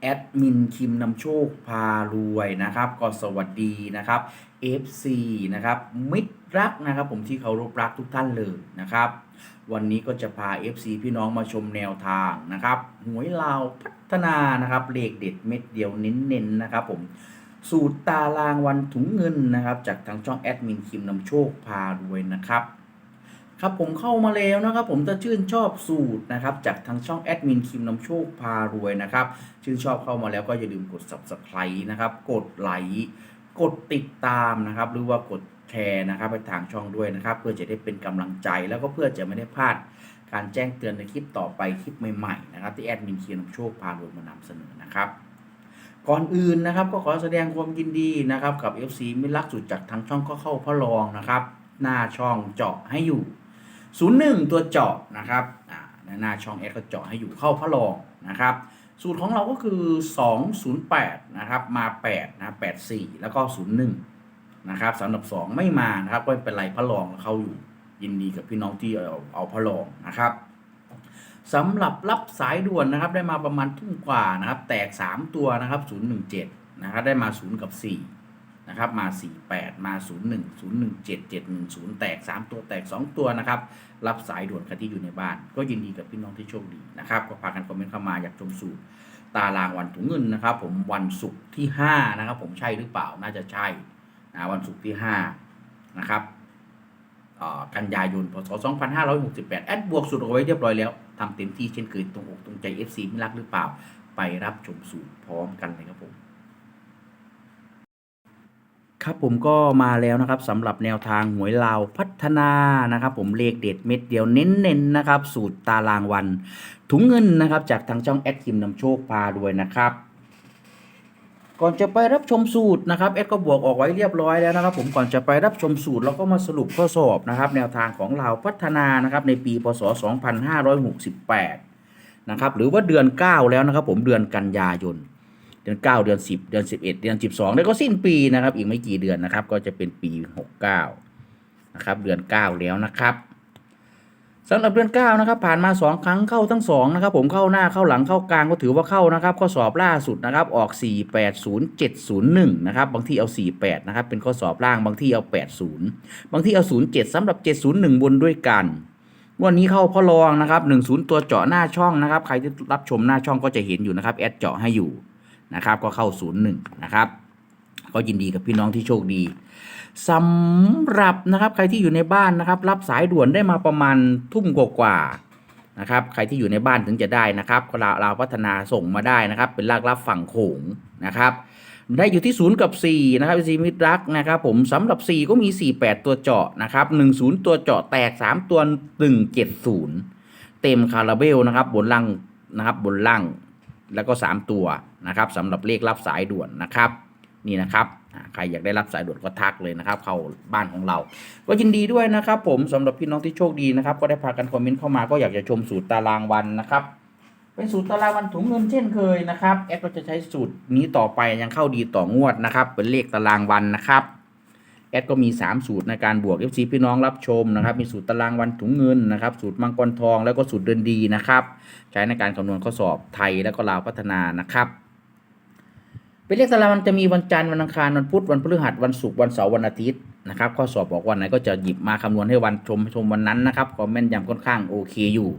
แอดมินคิมนำโชคพารวยนะครับก็สวัสดีนะครับ FC นะครับมิตรรักนะครับ ผมที่เคารพรักทุกท่านเลยนะครับ วันนี้ก็จะพา FC พี่น้องมาชมแนวทางนะครับหวยลาวพัฒนานะครับเลขเด็ดเม็ดเดียวเน้นๆนะครับผมสูตรตารางวันถุงเงินนะครับ จากทางช่องแอดมินคิมนำโชคพารวยนะครับ ครับผมเข้ามาแล้วนะครับ ผมถ้าชื่นชอบสูตรนะครับจากทางช่องแอดมินคิมนำโชคพารวยนะครับชื่นชอบเข้ามาแล้วก็อย่าลืมกด subscribe นะครับ กดไลค์กดติดตามนะครับ หรือว่ากดแชร์นะครับไปทางช่องด้วยนะครับ เพื่อจะได้เป็นกำลังใจแล้วก็เพื่อจะไม่ได้พลาดการแจ้งเตือนในคลิปต่อไปคลิปใหม่ๆนะครับที่แอดมินคิมนำโชคพารวยมานำเสนอนะครับก่อนอื่นนะครับก็ขอแสดงความยินดีนะครับกับ FC มิตรรักสุดจากทางช่องก็เข้าพ่อรองนะครับ หน้าช่องเจาะให้อยู่ 01 ตัวเจาะนะครับหน้าช่อง S ก็เจาะให้อยู่เข้าพระรองนะครับ สูตรของเราก็คือ 208 นะครับ มา 8 นะ 84 แล้วก็ 01 นะครับสำหรับ 2 ไม่มานะครับก็เป็นไรพระรองเข้าอยู่ยินดีกับพี่น้องที่เอาเอาพระรองนะครับสำหรับรับสายด่วนนะครับได้มาประมาณทุ่มกว่านะครับ แตก 3 ตัวนะครับ 017 นะครับได้มา 0 กับ 4 นะครับ มา 48 มา 01 017 710 แตก 3 ตัวแตก 2 ตัวนะครับ รับสายด่วนใครที่อยู่ในบ้าน ก็ยินดีกับพี่น้องที่โชคดีนะครับ ก็พากันคอมเมนต์เข้ามาอยากชมสูตรตารางวันถุงเงินนะครับ ผมวันศุกร์ที่ 5 นะครับ ผมใช่หรือเปล่าน่าจะใช่นะวันศุกร์ที่ 5 นะครับกันยายนพศ 2568 แอดบวกสูตรเอาไว้เรียบร้อยแล้วทำเต็มที่เช่นเคยตรงอกตรงใจ FC ไม่รักหรือเปล่า ไปรับชมสูตรพร้อมกันเลยครับผม ครับผมก็มาแล้วนะครับสำหรับแนวทางหวยลาวพัฒนานะครับ ผมเลขเด็ดเม็ดเดียวเน้นๆนะครับ สูตรตารางวัน ถุงเงินนะครับ จากทางช่องแอดคิมนำโชคพาด้วยนะครับ ก่อนจะไปรับชมสูตรนะครับแอดก็บวกออกไว้เรียบร้อยแล้วนะครับ ผมก่อนจะไปรับชมสูตรเราก็มาสรุปข้อสอบนะครับ แนวทางของลาวพัฒนานะครับ ในปีพศ 2568 นะครับหรือว่าเดือน 9 แล้วนะครับ ผมเดือนกันยายน ดือน 9 เดือน 10 เดือน 11 เดือน 12 แล้วก็สิ้นปีนะครับ อีกไม่กี่เดือนนะครับ ก็จะเป็นปี 69 นะครับ เดือน 9 แล้วนะครับสำหรับเดือน9นะครับผ่านมา 2 ครั้งเข้าทั้ง2นะครับผมเข้าหน้าเข้าหลังเข้ากลางก็ถือว่าเข้านะครับ ข้อสอบล่าสุดนะครับออก 480701 นะครับบางที่เอา 48 นะครับเป็นข้อสอบล่างบางที่เอา 80 บางที่เอา 07สำหรับ 701 บนด้วยกัน วันนี้เข้าพ่อรองนะครับ10 ตัวเจาะหน้าช่องนะครับ ใครที่รับชมหน้าช่องก็จะเห็นอยู่นะครับแอดเจาะให้อยู่ นะครับ ก็เข้า 01 นะครับ ก็ยินดีกับพี่น้องที่โชคดีสำหรับนะครับใครที่อยู่ในบ้านนะครับ รับสายด่วนได้มาประมาณทุ่มกว่าๆนะครับ ใครที่อยู่ในบ้านถึงจะได้นะครับเราเราพัฒนาส่งมาได้นะครับ เป็นลากรับฝั่งโขงนะครับได้อยู่ที่ 0 กับ 4 นะครับซีมิตรรักนะครับผมสำหรับ 4 ก็มี 48 ตัวเจาะนะครับ 10 ตัวเจาะแตก 3 ตัว 170 เต็มคาราเบลนะครับบนล่างนะครับบนล่าง แล้วก็ 3 ตัวนะครับสำหรับเลขรับสายด่วนนะครับนี่นะครับใครอยากได้รับสายด่วนก็ทักเลยนะครับ เข้าบ้านของเรา ก็ยินดีด้วยนะครับผมสำหรับพี่น้องที่โชคดีนะครับ ก็ได้พากันคอมเมนต์เข้ามาก็อยากจะชมสูตรตารางวันนะครับ เป็นสูตรตารางวันถุงเงินเช่นเคยนะครับแอดก็จะใช้สูตรนี้ต่อไปยังเข้าดีต่องวดนะครับ เป็นเลขตารางวันนะครับ แอดก็มี 3 สูตรในการบวก FC พี่น้องรับชมนะครับ มีสูตรตารางวันถุงเงินนะครับ สูตรมังกรทองแล้วก็สูตรเดินดีนะครับ ใช้ในการคำนวณข้อสอบไทยแล้วก็ลาวพัฒนานะครับเป็นเลขตารางวันจะมีวันจันทร์วันอังคารวันพุธวันพฤหัสวันศุกร์วันเสาร์วันอาทิตย์นะครับข้อสอบบอกวันไหนก็จะหยิบมาคำนวณให้วันชมชมวันนั้นนะครับก็แม่นยำค่อนข้างโอเคอยู่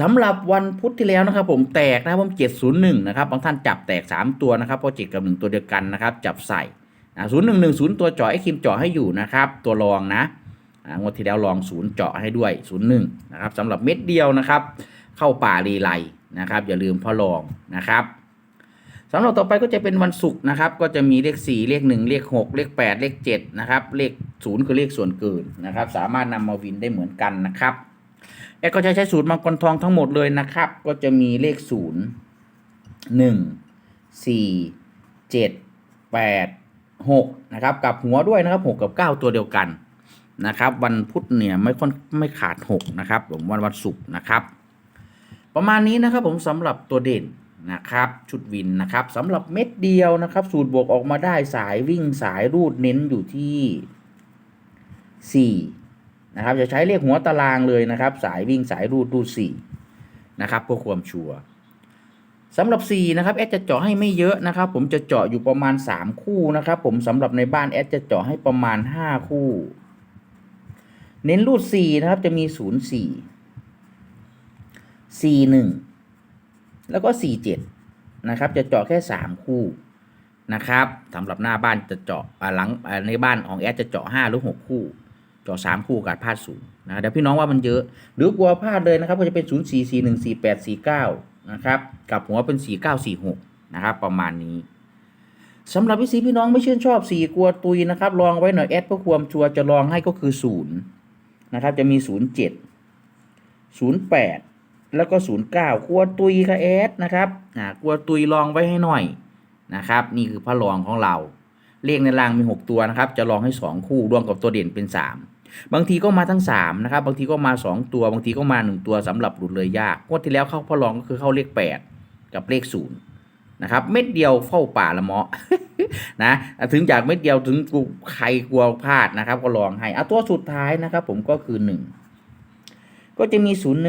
สำหรับวันพุธที่แล้วนะครับ ผมแตกนะครับผม701นะครับบางท่านจับแตก 3 ตัวนะครับเพราะ7กับ 1 ตัวเดียวกันนะครับจับใส่ ศูนย์หนึ่งหนึ่งศูนย์ตัวเจาะไอ้คิมเจาะให้อยู่นะครับ ตัวรองนะอ่างวดที่แล้วลองศูนย์เจาะให้ด้วยศูนย์หนึ่งนะครับสำหรับเม็ดเดียวนะครับ เข้าป่ารีไลนะครับ อย่าลืมพ่อรองนะครับสำหรับต่อไปก็จะเป็นวันศุกร์นะครับ ก็จะมีเลข 4 เลข 1 เลข 6 เลข 8 เลข 7 นะครับ เลข 0 คือเลขส่วนเกินนะครับ สามารถนำมาวินได้เหมือนกันนะครับแอดก็จะใช้สูตรมังกรทองทั้งหมดเลยนะครับ ก็จะมีเลข 0 1 4 7 8 หกนะครับกับหัวด้วยนะครับหกกับเก้าตัวเดียวกันนะครับ วันพุธเนี่ยไม่ค่อนไม่ขาดหกนะครับผมวันวันศุกร์นะครับ ประมาณนี้นะครับผมสำหรับตัวเด่นนะครับ ชุดวินนะครับสำหรับเม็ดเดียวนะครับ สูตรบวกออกมาได้สายวิ่งสายรูดเน้นอยู่ที่สี่นะครับจะใช้เลขหัวตารางเลยนะครับ สายวิ่งสายรูดรูดสี่นะครับเพื่อความชัวร์ สำหรับ 4 นะครับแอดจะเจาะให้ไม่เยอะนะครับ ผมจะเจาะอยู่ประมาณ 3 คู่นะครับ ผมสำหรับในบ้านแอดจะเจาะให้ประมาณ 5 คู่ เน้นรูด 4 นะครับจะมี 0 4 4 1 แล้วก็ 4 7 นะครับ จะเจาะแค่ 3 คู่นะครับสำหรับหน้าบ้านจะเจาะหลังในบ้านของแอดจะเจาะ 5 หรือ 6 คู่ เจาะ 3 คู่กับพลาดศูนย์นะเดี๋ยวพี่น้องว่ามันเยอะ หรือกลัวพลาดเลยนะครับก็จะเป็น 0 4 4 1 4 8 4 9 นะครับกับหัวเป็น 4 9 4 6 นะครับ ประมาณนี้สำหรับพี่สีพี่น้องไม่ชื่นชอบ4กลัวตุยนะครับ ลองไว้หน่อยแอดเพื่อความชัวร์จะลองให้ก็คือ0นะครับ จะมี0 7 0 8แล้วก็0 9กลัวตุยค่ะแอดนะครับอ่ากลัวตุยลองไว้ให้หน่อยนะครับ นี่คือพระรองของเรา เลขในรางมี6ตัวนะครับ จะลองให้2คู่รวมกับตัวเด่นเป็น3 บางทีก็มาทั้ง3นะครับบางทีก็มา 2 ตัว บางทีก็มา 1 ตัวสำหรับหลุดเลยยากงวดที่แล้วเข้าพระรองก็คือเข้าเลข 8 กับเลข0นะครับเม็ดเดียวเฝ้าป่าละเมาะนะถึงจากเม็ดเดียวถึงกูใครกลัวพลาดนะครับ ก็ลองให้เอาตัวสุดท้ายนะครับ ผมก็คือ 1 ก็จะมี 0 1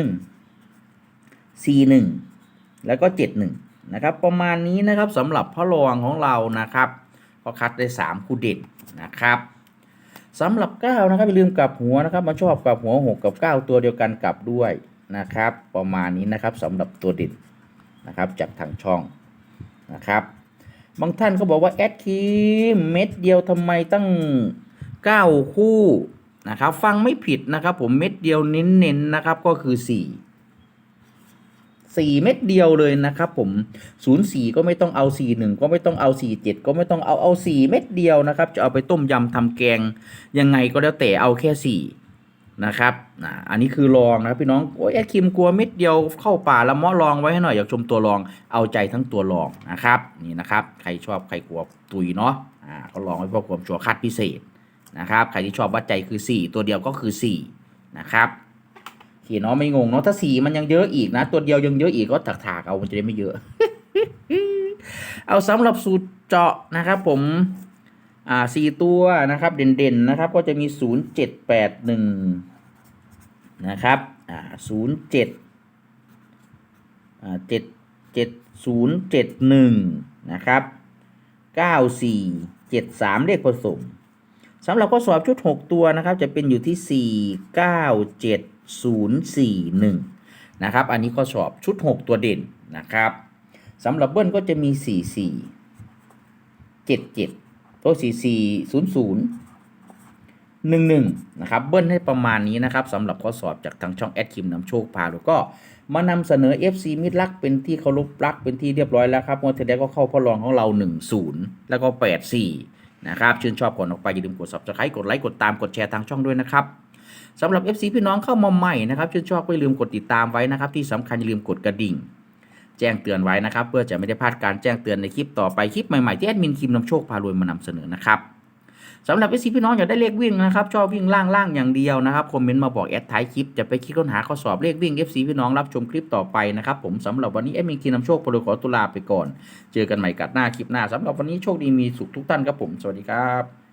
4 1 แล้วก็ 7 1นะครับประมาณนี้นะครับสำหรับพระรองของเรานะครับก็คัดได้ 3 คู่เด่นนะครับ สำหรับ 9 นะครับอย่าลืมกลับหัวนะครับมาชอบกลับหัว 6 กับ 9 ตัวเดียวกันกลับด้วยนะครับ ประมาณนี้นะครับสำหรับตัวเด่นนะครับจากทางช่องนะครับ บางท่านก็บอกว่าแอดคีมเม็ดเดียวทำไมตั้ง 9 คู่นะครับ ฟังไม่ผิดนะครับ ผมเม็ดเดียวเน้นๆนะครับก็คือ 4 4 เม็ดเดียวเลยนะครับผม 04 ก็ไม่ต้องเอา 41 ก็ไม่ต้องเอา 47 ก็ไม่ต้องเอาเอา 4 เม็ดเดียวนะครับ จะเอาไปต้มยำทำแกง ยังไงก็แล้วแต่เอาแค่ 4นะครับอันนี้คือลองนะพี่น้อง โอ้ยแอดคิมกลัวเม็ดเดียวเข้าป่าละเมาะลองไว้ให้หน่อยอยากชมตัวลอง เอาใจทั้งตัวลองนะครับ นี่นะครับ ใครชอบใครกลัวตุยเนาะ อ่าก็ลองไว้เพื่อความชัวร์คัดพิเศษนะครับ ใครที่ชอบวัดใจคือ 4 ตัวเดียวก็คือ4นะครับ ขียนเนาะไม่งงเนาะถ้า4มันยังเยอะอีกนะ ตัวเดียวยังเยอะอีกก็ถากๆเอามันจะได้ไม่เยอะ เอาสำหรับสูตรเจาะนะครับ ผมอ่าสี่ตัวนะครับ เด่นๆนะครับ ก็จะมีศูนย์เจ็ดแปดหนึ่งนะครับอ่าศูนย์เจ็ดอ่าเจ็ดเจ็ดศูนย์เจ็ดหนึ่งนะครับเก้าสี่เจ็ดสามเลขผสมสำหรับข้อสอบชุด6ตัวนะครับ จะเป็นอยู่ที่4 9 7 0 4 041 นะครับ อันนี้ข้อสอบชุด 6 ตัวเด่นนะครับสำหรับเบิ้ลก็จะมี 4 4 7 7 ตัวสี่สี่ศูนะครับ เบิ้ลให้ประมาณนี้นะครับสำหรับข้อสอบจากทางช่องแอดคิมนำโชคพาแล้วก็มานำเสนอ FC มิตรรักเป็นที่เคารพรักเป็นที่เรียบร้อยแล้วครับงวดที่แล้วก็เข้าพอรองของเรา 1 0 แล้วก็ 8 4 นะครับ ชื่นชอบก่อนออกไปอย่าลืมกด subscribe กดไลค์กดตามกดแชร์ทางช่องด้วยนะครับ สำหรับ FC พี่น้องเข้ามาใหม่นะครับชื่นชอบก็อย่าลืมกดติดตามไว้นะครับ ที่สำคัญอย่าลืมกดกระดิ่ง แจ้งเตือนไว้นะครับ เพื่อจะไม่ได้พลาดการแจ้งเตือนในคลิปต่อไปคลิปใหม่ๆที่แอดมินคิมนำโชคพารวยมานำเสนอนะครับสำหรับเอซีพี่น้องอยากได้เลขวิ่งนะครับชอบวิ่งล่างล่างอย่างเดียวนะครับคอมเมนต์มาบอกแอดท้ายคลิปจะไปคลิกค้นหาข้อสอบเลขวิ่ง FC พี่น้องรับชมคลิปต่อไปนะครับผมสำหรับวันนี้แอดมินคิมนำโชคพารวยขอตุลาไปก่อน เจอกันใหม่กัดหน้าคลิปหน้าสำหรับวันนี้โชคดีมีสุขทุกท่านครับผมสวัสดีครับ